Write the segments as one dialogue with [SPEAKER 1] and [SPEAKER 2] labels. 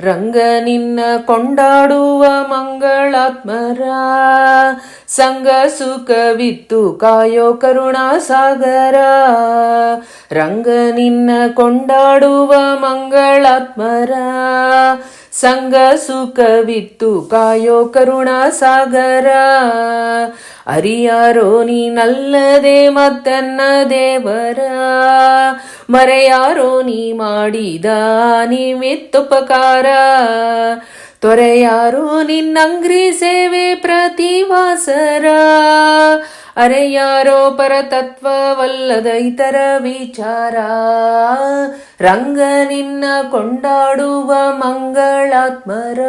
[SPEAKER 1] ರಂಗ ನಿನ್ನ ಕೊಂಡಾಡುವ ಮಂಗಳಾತ್ಮರ. ಸಂಗ ಸುಖವಿತ್ತು ಕಾಯೋ ಕರುಣಾ ಸಾಗರ ರಂಗ ನಿನ್ನ ಕೊಂಡಾಡುವ ಮಂಗಳಾತ್ಮರ. ಸಂಗ ಸುಖವಿತ್ತು. ಕಾಯೋ ಕರುಣಾ ಸಾಗರ. ಅರಿಯಾರೋ ನೀನಲ್ಲದೆ ಮತ್ತನ್ನ ದೇವರ. ಮರೆಯಾರೋ ನೀ ಮಾಡಿದ ನಿಮಿತ್ತುಪಕಾರ ತೊರೆಯಾರೋ ನಿನ್ನಂಗ್ರಿ ಸೇವೆ ಪ್ರತಿವಾಸರ. ಅರೆಯಾರೋ ಪರತತ್ವವಲ್ಲದ ಇತರ ವಿಚಾರ. ರಂಗ ನಿನ್ನ ಕೊಂಡಾಡುವ ಮಂಗಳಾತ್ಮರ.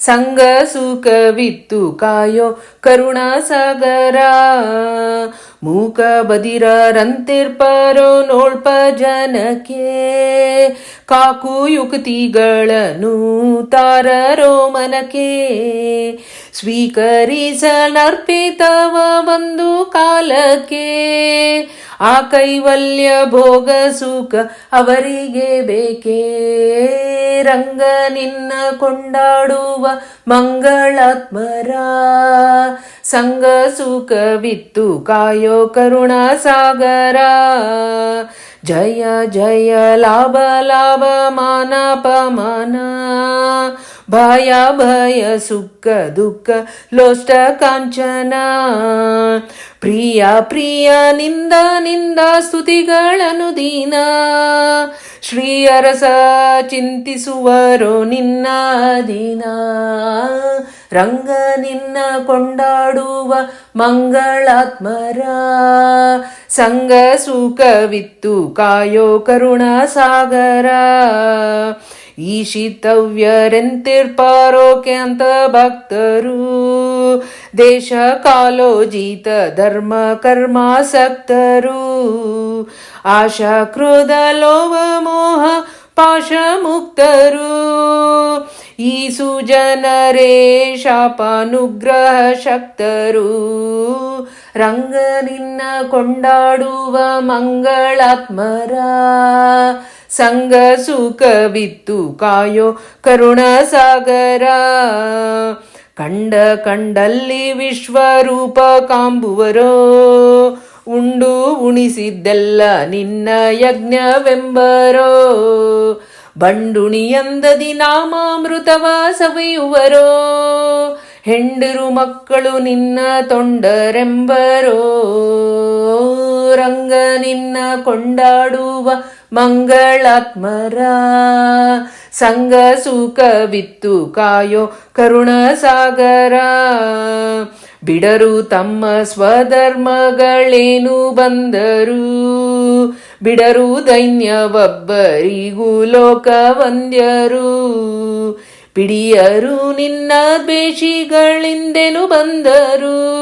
[SPEAKER 1] ಸಂಗ ಸುಖವಿತ್ತು ಕಾಯೋ ಕರುಣಾ ಸಾಗರ ಮೂಕ ಬದಿರರಂತಿರ್ಪರೋ ನೋಳ್ಪ ಜನಕ್ಕೆ. ಕಾಕು ಯುಕ್ತಿಗಳನ್ನು ತಾರರೋ ಮನಕ್ಕೆ. ಸ್ವೀಕರಿಸಲರ್ಪಿತವ ಒಂದು ಕಾಲಕ್ಕೆ, ಆ ಕೈವಲ್ಯ ಭೋಗ ಸುಖ ಅವರಿಗೆ ಬೇಕೇ? ರಂಗ ನಿನ್ನ ಕೊಂಡಾಡುವ ಮಂಗಳಾತ್ಮರ ಸಂಗ ಸುಖವಿತ್ತು ಕಾಯೋ ಕರುಣ ಸಾಗರ. ಜಯ ಜಯ, ಲಾಭ ಲಾಭ, ಮಾನ ಪಮಾನ ಭಯ ಭಯ, ಸುಖ, ದುಃಖ, ಲೋಷ್ಟ, ಕಾಂಚನ. ಪ್ರಿಯ ಪ್ರಿಯ, ನಿಂದ ನಿಂದ ಸ್ತುತಿಗಳನ್ನು ದೀನ. ಶ್ರೀಯರಸ ಚಿಂತಿಸುವರು ನಿನ್ನ ದೀನ. ರಂಗ ನಿನ್ನ ಕೊಂಡಾಡುವ ಮಂಗಳಾತ್ಮರ. ಸಂಗ ಸುಖವಿತ್ತು ಕಾಯೋ ಕರುಣಾ ಸಾಗರ. ಈಶಿತವ್ಯರೆಂತಿರ್ಪಾರೋಕೆ ಅಂತ ಭಕ್ತರು. ದೇಶ ಕಾಲೋಜಿತ ಧರ್ಮ ಕರ್ಮಾಸಕ್ತರು ಆಶಾ ಕ್ರೋಧ ಲೋಭ ಮೋಹ ಪಾಶ ಮುಕ್ತರು. ಈ ಸುಜನರೇ ಶಾಪಾನುಗ್ರಹ ಶಕ್ತರು. ರಂಗ ನಿನ್ನ ಕೊಂಡಾಡುವ ಮಂಗಳಾತ್ಮರ. ಸಂಗ ಸುಖವಿತ್ತು ಕಾಯೋ ಕರುಣ ಸಾಗರ ಕಂಡ ಕಂಡಲ್ಲಿ ವಿಶ್ವರೂಪ ಕಾಂಬುವರೋ. ಉಂಡು ಉಣಿಸಿದ್ದೆಲ್ಲ ನಿನ್ನ ಯಜ್ಞವೆಂಬರೋ. ಬಂಡುಣಿಯಂದದಿ ನಾಮಾಮೃತವ ಸವಿಯುವರೋ ಹೆಂಡರು ಮಕ್ಕಳು ನಿನ್ನ ತೊಂಡರೆಂಬರೋ, ರಂಗ ನಿನ್ನ ಕೊಂಡಾಡುವ ಮಂಗಳಾತ್ಮರ. ಸಂಗ ಸುಖವಿತ್ತು ಕಾಯೋ ಕರುಣ ಸಾಗರ ಬಿಡರು ತಮ್ಮ ಸ್ವಧರ್ಮಗಳೇನು ಬಂದರು? ಬಿಡರು ದೈನ್ಯವೊಬ್ಬರಿಗೂ ಲೋಕ ವಂದ್ಯರು ಪಿಡಿಯರು ನಿನ್ನ ದ್ವೇಷಿಗಳಿಂದೆನು ಬಂದರು.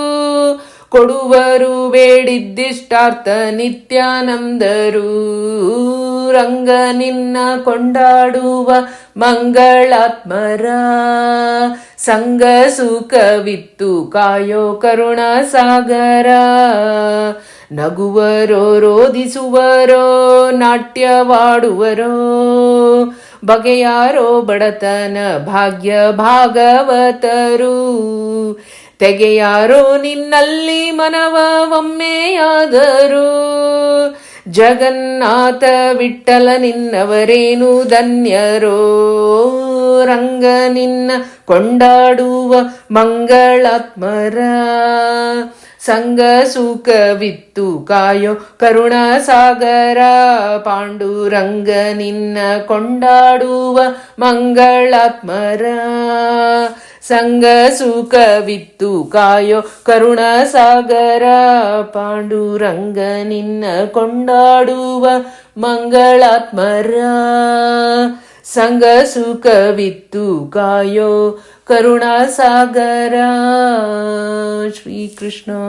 [SPEAKER 1] ಕೊಡುವರು ಬೇಡಿದ್ದಿಷ್ಟಾರ್ಥ ನಿತ್ಯಾನಂದರು. ರಂಗ ನಿನ್ನ ಕೊಂಡಾಡುವ ಮಂಗಳಾತ್ಮರ. ಸಂಗ ಸುಖವಿತ್ತು ಕಾಯೋ ಕರುಣ ಸಾಗರ. ನಗುವರೋ ರೋಧಿಸುವರೋ, ನಾಟ್ಯವಾಡುವರೋ. ಬಗೆಯಾರೋ ಬಡತನ ಭಾಗ್ಯ ಭಾಗವತರು. ತೆಗೆಯಾರೋ ನಿನ್ನಲ್ಲಿ ಮನವ ಒಮ್ಮೆಯಾದರು. ಜಗನ್ನಾಥ ವಿಠಲ ನಿನ್ನವರೇನು ಧನ್ಯರೋ. ರಂಗ ನಿನ್ನ ಕೊಂಡಾಡುವ ಮಂಗಳಾತ್ಮರ. ಸಂಗ ಸುಖವಿತ್ತು ಕಾಯೋ ಕರುಣಾ ಸಾಗರ ಪಾಂಡುರಂಗ ನಿನ್ನ ಕೊಂಡಾಡುವ ಮಂಗಳಾತ್ಮರ. ಸಂಗ ಸುಖವಿತ್ತು ಕಾಯೋ ಕರುಣ ಸಾಗರ ಪಾಂಡುರಂಗ ನಿನ್ನ ಕೊಂಡಾಡುವ ಮಂಗಳಾತ್ಮರ. ಸಂಗ ಸುಖವಿತ್ತು ಕಾಯೋ ಕರುಣಾಸಾಗರ. ಶ್ರೀಕೃಷ್ಣಾರ್ಪಣಮಸ್ತು.